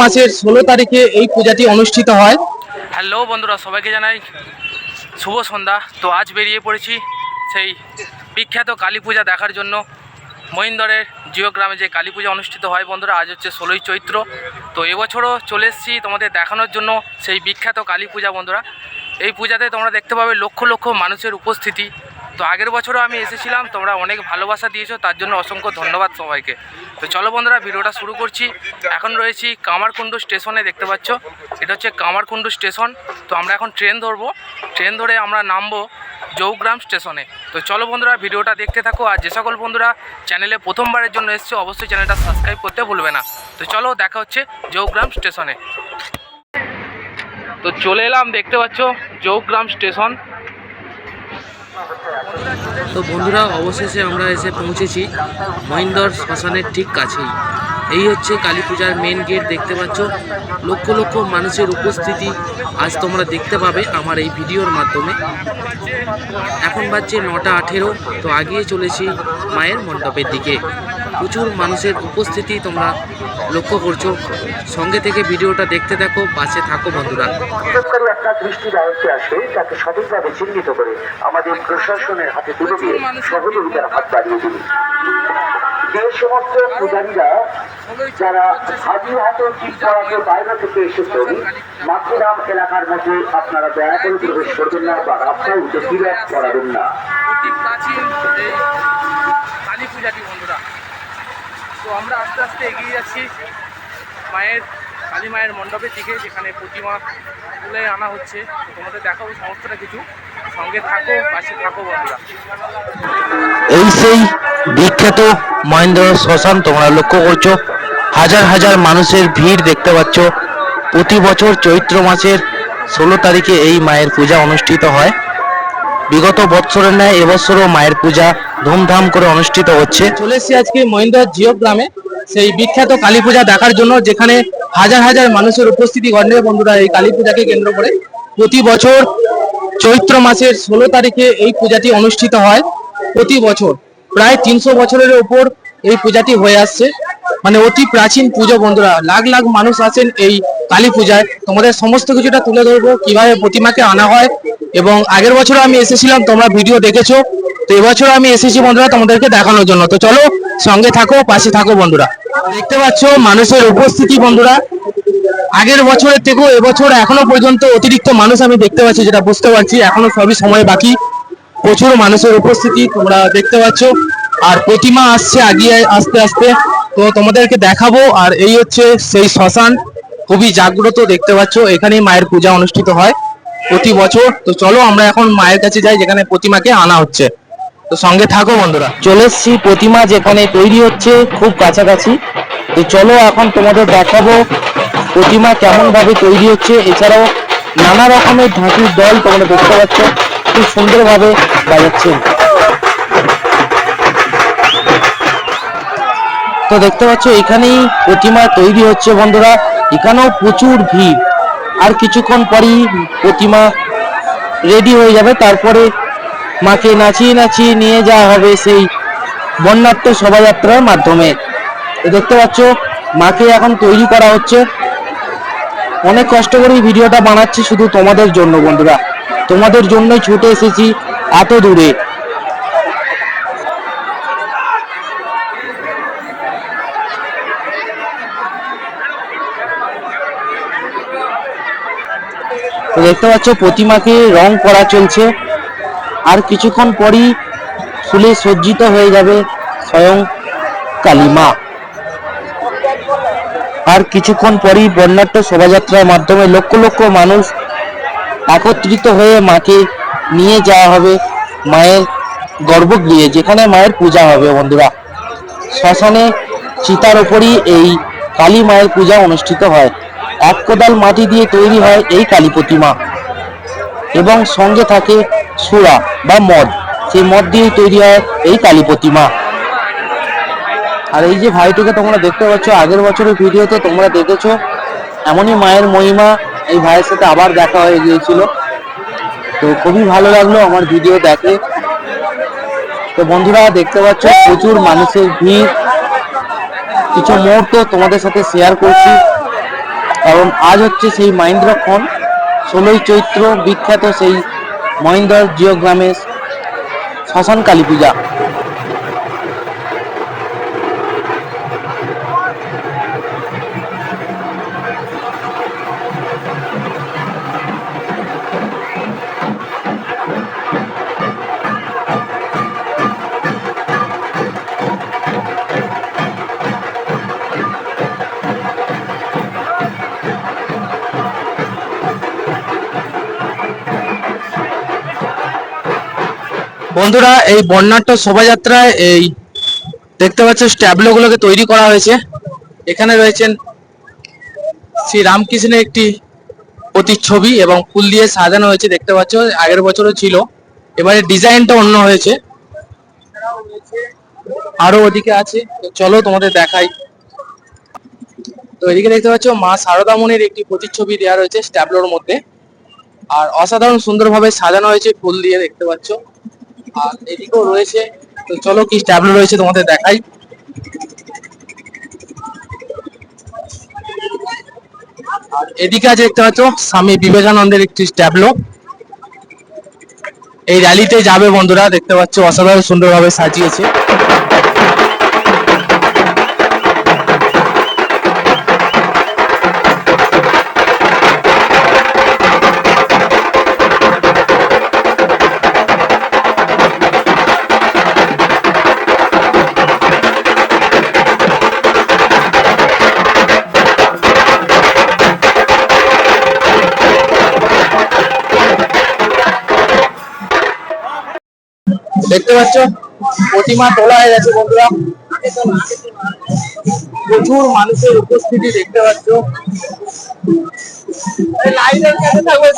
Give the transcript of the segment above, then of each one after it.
মাসের ষোলো তারিখে এই পূজাটি অনুষ্ঠিত হয়। হ্যালো বন্ধুরা, সবাইকে জানাই শুভ সন্ধ্যা। তো আজ বেরিয়ে পড়েছি সেই বিখ্যাত কালী পূজা দেখার জন্য। মহিন্দরের জিও গ্রামে যে কালী পূজা অনুষ্ঠিত হয় বন্ধুরা, আজ হচ্ছে ষোলোই চৈত্র। তো এবছরও চলে এসেছি তোমাদের দেখানোর জন্য সেই বিখ্যাত কালী পূজা বন্ধুরা। এই পূজাতে তোমরা দেখতে পাবে লক্ষ লক্ষ মানুষের উপস্থিতি। তো আগের বছরও আমি এসেছিলাম, তোমরা অনেক ভালোবাসা দিয়েছ, তার জন্য অসংখ্য ধন্যবাদ সবাইকে। তো চলো বন্ধুরা, ভিডিওটা শুরু করছি। এখন রয়েছি কামারকুণ্ডু স্টেশনে, দেখতে পাচ্ছ? এটা হচ্ছে কামারকুণ্ডু স্টেশন। তো আমরা এখন ট্রেন ধরবো। ট্রেন ধরে আমরা নামবো জৌগ্রাম স্টেশনে। তো চলো বন্ধুরা, ভিডিওটা দেখতে থাকো। আর যে সকল বন্ধুরা চ্যানেলে প্রথমবারের জন্য এসছে, অবশ্যই চ্যানেলটা সাবস্ক্রাইব করতে ভুলবে না। তো চলো, দেখা হচ্ছে জৌগ্রাম স্টেশনে। তো চলে এলাম, দেখতে পাচ্ছ, জৌগ্রাম স্টেশন। তো বন্ধুরা, অবশেষে আমরা এসে পৌঁছেছি মহিন্দর শ্মশানের ঠিক কাছেই। এই হচ্ছে কালী পূজার মেন গেট দেখতে পাচ্ছ? লক্ষ লক্ষ মানুষের উপস্থিতি আজ তোমরা দেখতে পাবে আমার এই ভিডিওর মাধ্যমে। এখন বাজছে নটা আঠেরো, তো আগিয়ে চলেছি মায়ের মণ্ডপের দিকে। প্রচুর মানুষের উপস্থিতি তোমরা লক্ষ্য করছ। সঙ্গে থেকে ভিডিওটা দেখতে থাকো পাশে থাকো বন্ধুরা। বিক্ষোভকারী একটা দৃষ্টি দায়িত্বে আসে তাকে সঠিকভাবে চিহ্নিত করে আমাদের প্রশাসনের হাতে তুলে দিয়ে সহযোগিতার হাত বাড়িয়ে দিন যে সমস্ত পূজারীরা যারা হাজির হাতে বাইরে থেকে এসেছেন মাতৃরাম এলাকার মধ্যে আপনারা দয়া করে প্রবেশ করবেন না বা রাস্তায় উঠে বিরাট করাবেন না। কালী পূজাটি বন্ধুরা। তো আমরা আস্তে আস্তে এগিয়ে যাচ্ছি। মায়ের, কালী মায়ের মণ্ডপের দিকে যেখানে প্রতিমা তুলে আনা হচ্ছে। তোমাদের দেখাবো সমস্তটা কিছু। সঙ্গে থাকো, পাশে থাকো বন্ধুরা। এই সেই বিখ্যাত মহেন্দ্র শ্মশান তোমরা লক্ষ্য করছ। হাজার হাজার মানুষের ভিড় দেখতে পাচ্ছ। প্রতি বছর চৈত্র মাসের ষোলো তারিখে এই মায়ের পূজা অনুষ্ঠিত হয়। বিগত বছরের ন্যায় এবছরও মায়ের পূজা ধুমধাম করে অনুষ্ঠিত হচ্ছে। চলে এসেছি আজকে মহেন্দ্র জিও গ্রামে। সেই বিখ্যাত কালী পূজা দেখার জন্য যেখানে হাজার হাজার মানুষের উপস্থিতি ঘটে বন্ধুরা এই কালী পূজাকে কেন্দ্র করে। প্রতি বছর চৈত্র মাসের ষোলো তারিখে এই পূজাটি অনুষ্ঠিত হয়। প্রতি বছর প্রায় তিনশো বছরের উপর এই পূজাটি হয়ে আসছে। মানে অতি প্রাচীন পুজো বন্ধুরা, লাখ লাখ মানুষ আছেন এই কালী পূজায়। তোমাদের সমস্ত কিছুটা তুলে ধরবো, কীভাবে প্রতিমাকে আনা হয়। এবং আগের বছর আমি এসেছিলাম, তোমরা ভিডিও দেখেছ। তো এবছর আমি এসেছি বন্ধুরা তোমাদেরকে দেখানোর জন্য। তো চলো সঙ্গে থাকো, পাশে থাকো বন্ধুরা। দেখতে পাচ্ছ মানুষের উপস্থিতি বন্ধুরা। আগের বছরের থেকেও এবছর এখনও পর্যন্ত অতিরিক্ত মানুষ আমি দেখতে পাচ্ছি, যেটা বুঝতে পারছি। এখনও সবই সময় বাকি। প্রচুর মানুষের উপস্থিতি তোমরা দেখতে পাচ্ছ। আর প্রতিমা আসছে, আগিয়ে আস্তে আস্তে। তো তোমাদেরকে দেখাবো। আর এই হচ্ছে সেই শ্মশান। খুবই জাগ্রত দেখতে পাচ্ছ। এখানেই মায়ের পূজা অনুষ্ঠিত হয় প্রতি বছর। তো চলো আমরা এখন মায়ের কাছে যাই, যেখানে প্রতিমাকে আনা হচ্ছে। তো সঙ্গে থাকো বন্ধুরা। চলে এসছি, প্রতিমা যেখানে তৈরি হচ্ছে, খুব কাছাকাছি। তো চলো এখন তোমাদের দেখাবো প্রতিমা কেমন ভাবে তৈরি হচ্ছে। এছাড়াও নানা রকমের ঢাকির দল তোমরা দেখতে পাচ্ছ, খুব সুন্দরভাবে বাজাচ্ছেন তো দেখতে পাচ্ছ, এখানেই প্রতিমা তৈরি হচ্ছে বন্ধুরা। এখানেও প্রচুর ভিড়। আর কিছুক্ষণ পরেই প্রতিমা রেডি হয়ে যাবে, তারপরে মাকে নাচিয়ে নাচিয়ে নিয়ে যাওয়া হবে সেই বন্যাত্ম শোভাযাত্রার মাধ্যমে। দেখতে পাচ্ছ, মাকে এখন তৈরি করা হচ্ছে। অনেক কষ্ট করে ভিডিওটা বানাচ্ছি শুধু তোমাদের জন্য বন্ধুরা। তোমাদের জন্যই ছুটে এসেছি এত দূরে। দেখতে পাচ্ছ, প্রতিমাকে রং করা চলছে। আর কিছুক্ষণ পরই ফুলে সজ্জিত হয়ে যাবে স্বয়ং কালীমা। আর কিছুক্ষণ পরই বর্ণাঢ্য শোভাযাত্রার মাধ্যমে লক্ষ লক্ষ মানুষ একত্রিত হয়ে মাকে নিয়ে যাওয়া হবে মায়ের গর্ভগৃহে, যেখানে মায়ের পূজা হবে বন্ধুরা। শ্মশানে চিতার ওপরই এই কালী মায়ের পূজা অনুষ্ঠিত হয়। এক কোদাল মাটি দিয়ে তৈরি হয় এই কালী প্রতিমা। এবং সঙ্গে থাকে সুরা বা মদ। সেই মদ দিয়েই তৈরি হয় এই কালী প্রতিমা। আর এই যে ভাইটিকে তোমরা দেখতে পাচ্ছ, আগের বছরের ভিডিওতে তোমরা দেখেছ, এমনই মায়ের মহিমা এই ভাইয়ের সাথে আবার দেখা হয়ে গিয়েছিল। তো খুবই ভালো লাগল আমার ভিডিও দেখে। তো বন্ধুরা, দেখতে পাচ্ছ, প্রচুর মানুষের ভিড়। কিছু মুহূর্ত তোমাদের সাথে শেয়ার করছি। কারণ আজ হচ্ছে সেই মহেন্দ্রক্ষণ ষোলোই চৈত্র বিখ্যাত সেই মহেন্দ্র জিও গ্রামের শ্মশান কালী পূজা। বন্ধুরা, এই বর্ণাঢ্য শোভাযাত্রায় এই দেখতে পাচ্ছ স্ট্যাবলো গুলোকে তৈরি করা হয়েছে। এখানে রয়েছেন শ্রী রামকৃষ্ণের একটি প্রতিচ্ছবি এবং ফুল দিয়ে সাজানো হয়েছে, দেখতে পাচ্ছ, আগের বছরও ছিল। এবারে ডিজাইনটা অন্য হয়েছে। আরও ওদিকে আছে। চলো তোমাদের দেখাই। তো এদিকে দেখতে পাচ্ছ, মা শারদামণির একটি প্রতিচ্ছবি দেওয়া রয়েছে স্ট্যাবলোর মধ্যে। আর অসাধারণ সুন্দরভাবে সাজানো হয়েছে ফুল দিয়ে, দেখতে পাচ্ছ। আর এদিকেও রয়েছে। তো চলো কি স্ট্যাবলো রয়েছে তোমাদের দেখাই। আর এদিকে আছে দেখতে পাচ্ছ, স্বামী বিবেকানন্দের একটি স্ট্যাবলো এই র্যালিতে যাবে বন্ধুরা, দেখতে পাচ্ছ, অসাধারণ সুন্দরভাবে সাজিয়েছে। দেখতে পাচ্ছ? প্রতিমা তোলা হয়ে গেছে বন্ধুরা। প্রচুর মানুষের উপস্থিতি দেখতে পাচ্ছ। লাইনের থাকবে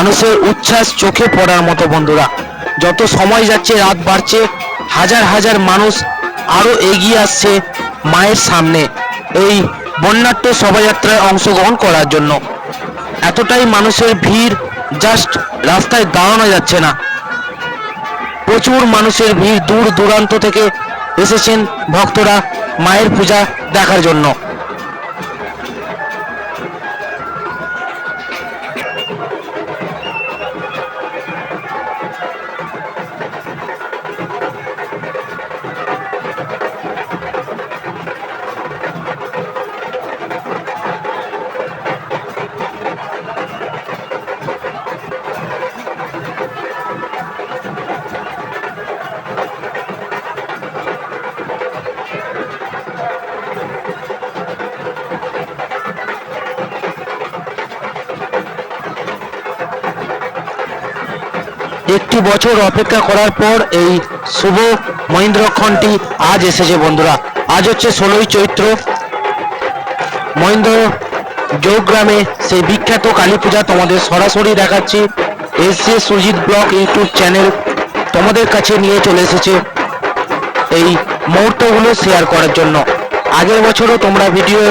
মানুষের উচ্ছ্বাস চোখে পড়ার মতো বন্ধুরা। যত সময় যাচ্ছে, রাত বাড়ছে, হাজার হাজার মানুষ আরও এগিয়ে আসছে মায়ের সামনে এই বন্যাট্য শোভাযাত্রায় অংশগ্রহণ করার জন্য। এতটাই মানুষের ভিড় জাস্ট রাস্তায় দাঁড়ানো যাচ্ছে না। প্রচুর মানুষের ভিড় দূর দূরান্ত থেকে এসেছেন ভক্তরা মায়ের পূজা দেখার জন্য। একটি বছর অপেক্ষা করার পর এই শুভ মহেন্দ্রক্ষণটি আজ এসেছে বন্ধুরা। আজ হচ্ছে ষোলোই চৈত্র। মহেন্দ্র যোগগ্রামে সেই বিখ্যাত কালী পূজা তোমাদের সরাসরি দেখাচ্ছি। S Sujit blog YouTube channel তোমাদের কাছে নিয়ে চলে এসেছে এই মুহূর্তগুলো শেয়ার করার জন্য। আগের বছরও তোমরা ভিডিও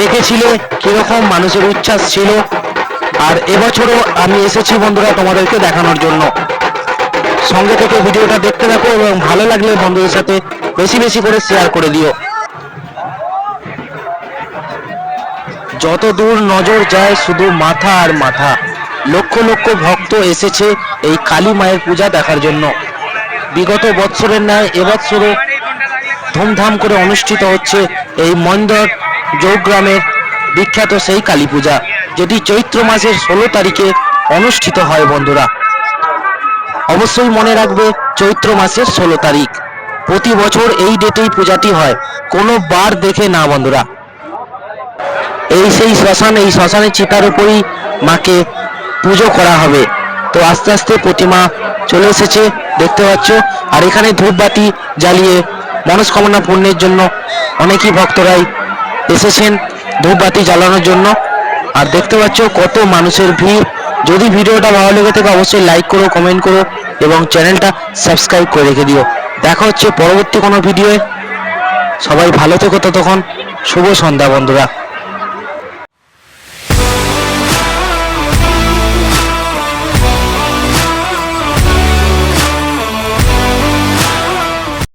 দেখেছিলে কীরকম মানুষের উচ্ছ্বাস ছিল। আর এবছরও আমি এসেছি বন্ধুরা তোমাদেরকে দেখানোর জন্য। সঙ্গে থেকে ভিডিওটা দেখতে থাকো এবং ভালো লাগলে বন্ধুদের সাথে বেশি বেশি করে শেয়ার করে দিও। যত দূর নজর যায় শুধু মাথা আর মাথা। লক্ষ লক্ষ ভক্ত এসেছে এই কালী মায়ের পূজা দেখার জন্য। বিগত বৎসরের ন্যায় এবছরও ধুমধাম করে অনুষ্ঠিত হচ্ছে এই মন্দর যোগগ্রামের বিখ্যাত সেই কালী পূজা, যেটি চৈত্র মাসের ষোলো তারিখে অনুষ্ঠিত হয় বন্ধুরা। অবশ্যই মনে রাখবে, চৈত্র মাসের ষোলো তারিখ। প্রতি বছর এই ডেটেই পূজাটি হয়। কোনো বার দেখে না, বন্ধুরা। এই সেই শ্মশান, এই শ্মশানের চিতার উপরই মাকে পুজো করা হবে। তো আস্তে আস্তে প্রতিমা চলে এসেছে, দেখতে পাচ্ছ। আর এখানে ধূপবাতি জ্বালিয়ে, মনস্কামনা পূর্ণের জন্য অনেকই ভক্তরাই এসেছেন ধূপবাতি জ্বালানোর জন্য। আর দেখতে পাচ্ছ কত মানুষের ভিড়। যদি ভিডিওটা ভালো লেগে থাকে, অবশ্যই লাইক করো কমেন্ট করো এবং চ্যানেলটা সাবস্ক্রাইব করে রেখে দিও। দেখা হচ্ছে পরবর্তী কোনো ভিডিওয়ে সবাই ভালো থেকো ততক্ষণ। শুভ সন্ধ্যা বন্ধুরা।